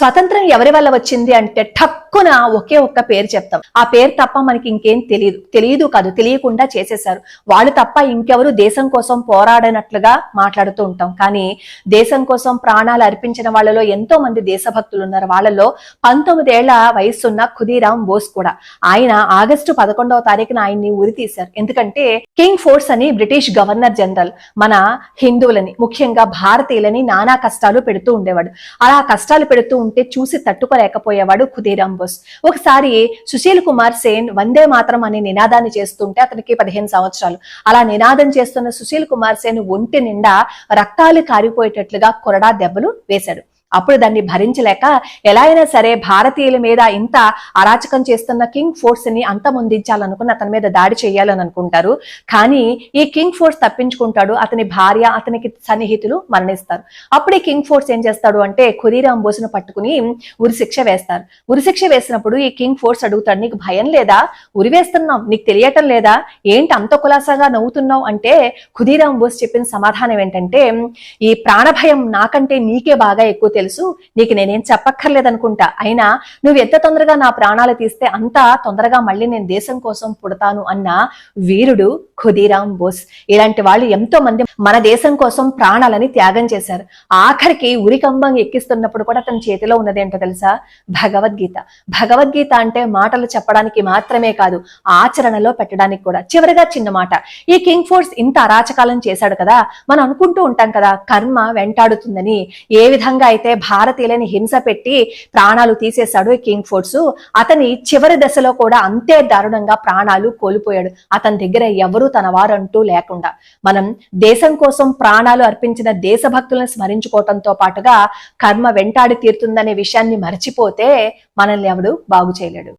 స్వాతంత్రం ఎవరి వల్ల వచ్చింది అంటే ఠక్కున ఒకే ఒక్క పేరు చెప్తాం. ఆ పేరు తప్ప మనకి ఇంకేం తెలియదు తెలియదు కాదు తెలియకుండా చేసేశారు. వాళ్ళు తప్ప ఇంకెవరు దేశం కోసం పోరాడనట్లుగా మాట్లాడుతూ ఉంటాం. కానీ దేశం కోసం ప్రాణాలు అర్పించిన వాళ్ళలో ఎంతో మంది దేశభక్తులు ఉన్నారు. వాళ్ళలో పంతొమ్మిదేళ్ళ వయసున్న ఖుదీరామ్ బోస్ కూడా. ఆయన ఆగస్టు పదకొండవ తారీఖున ఆయన్ని ఉరి తీశారు. ఎందుకంటే కింగ్ ఫోర్స్ అని బ్రిటిష్ గవర్నర్ జనరల్ మన హిందువులని ముఖ్యంగా భారతీయులని నానా కష్టాలు పెడుతూ ఉండేవాడు. అలా కష్టాలు పెడుతూ ఉంటే చూసి తట్టుకోలేకపోయేవాడు ఖుదీరామ్ బోస్ ఒకసారి సుశీల్ కుమార్ సేన్ వందే మాత్రం అనే నినాదాన్ని చేస్తుంటే అతనికి పదిహేను సంవత్సరాలు. అలా నినాదం చేస్తున్న సుశీల్ కుమార్ సేన్ ఒంటి నిండా రక్తాలు కారిపోయేటట్లుగా కొరడా దెబ్బలు వేశాడు. అప్పుడు దాన్ని భరించలేక ఎలా అయినా సరే భారతీయుల మీద ఇంత అరాచకం చేస్తున్న కింగ్ ఫోర్స్ని అంతమొందించాలనుకుని అతని మీద దాడి చేయాలని అనుకుంటారు. కానీ ఈ కింగ్ ఫోర్స్ తప్పించుకుంటాడు. అతని భార్య అతనికి సన్నిహితులు మరణిస్తారు. అప్పుడు ఈ కింగ్ ఫోర్స్ ఏం చేస్తాడు అంటే ఖుదీరాం బోసును పట్టుకుని ఉరిశిక్ష వేస్తారు. ఉరిశిక్ష వేసినప్పుడు ఈ కింగ్ ఫోర్స్ అడుగుతాడు నీకు భయం లేదా? ఉరివేస్తున్నాం నీకు తెలియటం లేదా? ఏంటి అంత కులాసాగా నవ్వుతున్నావు? అంటే ఖుదీరాం బోస్ చెప్పిన సమాధానం ఏంటంటే ఈ ప్రాణభయం నాకంటే నీకే బాగా ఎక్కువ తెలుసు. నీకు నేనేం చెప్పక్కర్లేదనుకుంటా. అయినా నువ్వు ఎంత తొందరగా నా ప్రాణాలు తీస్తే అంత తొందరగా మళ్ళీ నేను దేశం కోసం పుడతాను అన్న వీరుడు ఖుదీరాం బోస్. ఇలాంటి వాళ్ళు ఎంతో మంది మన దేశం కోసం ప్రాణాలని త్యాగం చేశారు. ఆఖరికి ఉరికంబం ఎక్కిస్తున్నప్పుడు కూడా అతని చేతిలో ఉన్నది ఏంటో తెలుసా? భగవద్గీత. భగవద్గీత అంటే మాటలు చెప్పడానికి మాత్రమే కాదు ఆచరణలో పెట్టడానికి కూడా. చివరిగా చిన్న మాట. ఈ కింగ్ ఫోర్స్ ఇంత అరాచకాలం చేశాడు కదా మనం అనుకుంటూ ఉంటాం కదా కర్మ వెంటాడుతుందని ఏ విధంగా అయితే భారతీయులని హింస పెట్టి ప్రాణాలు తీసేశాడు కింగ్ ఫోర్స్. అతని చివరి దశలో కూడా అంతే దారుణంగా ప్రాణాలు కోల్పోయాడు. అతని దగ్గర ఎవరు తన వారంటూ లేకుండా. మనం దేశం కోసం ప్రాణాలు అర్పించిన దేశభక్తులను స్మరించుకోవటంతో పాటుగా కర్మ వెంటాడి తీరుతుందనే విషయాన్ని మర్చిపోతే మనల్ని ఎవడు బాగు చేయలేడు.